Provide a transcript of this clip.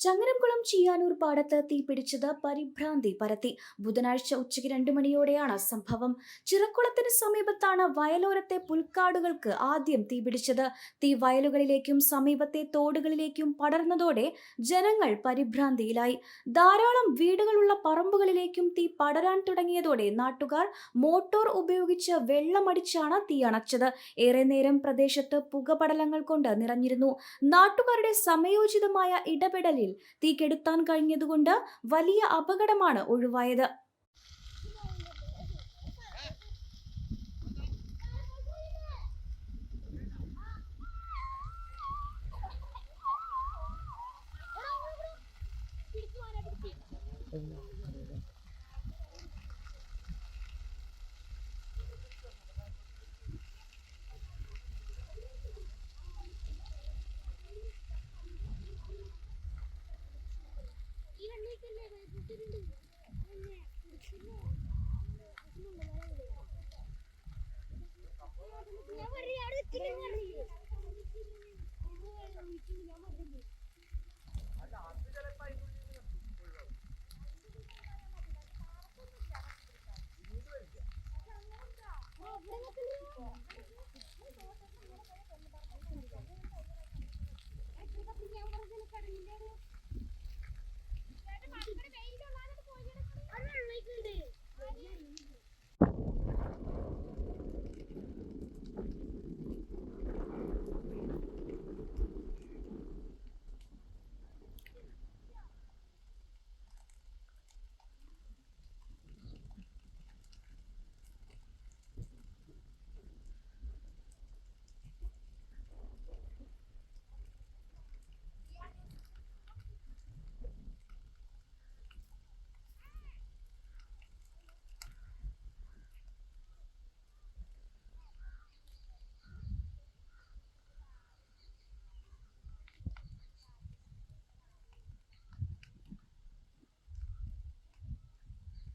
ചങ്ങരംകുളം ചീയാനൂർ പാടത്ത് തീപിടിച്ചത് പരിഭ്രാന്തി പരത്തി. ബുധനാഴ്ച ഉച്ചയ്ക്ക് രണ്ടു മണിയോടെയാണ് സംഭവം. ചിറക്കുളത്തിന് സമീപത്താണ് വയലോരത്തെ പുൽക്കാടുകൾക്ക് ആദ്യം തീപിടിച്ചത് തീ വയലുകളിലേക്കും സമീപത്തെ തോടുകളിലേക്കും പടർന്നതോടെ ജനങ്ങൾ പരിഭ്രാന്തിയിലായി. ധാരാളം വീടുകളുള്ള പറമ്പുകളിലേക്കും തീ പടരാൻ തുടങ്ങിയതോടെ നാട്ടുകാർ മോട്ടോർ ഉപയോഗിച്ച് വെള്ളമടിച്ചാണ് തീ അണച്ചത്. ഏറെ നേരം പ്രദേശത്ത് പുകപടലങ്ങൾ കൊണ്ട് നിറഞ്ഞിരുന്നു. നാട്ടുകാരുടെ സമയോചിതമായ ഇടപെടലിൽ തീ കെടുത്താൻ കഴിഞ്ഞതുകൊണ്ട് വലിയ അപകടമാണ് ഒഴിവായത്. Oh,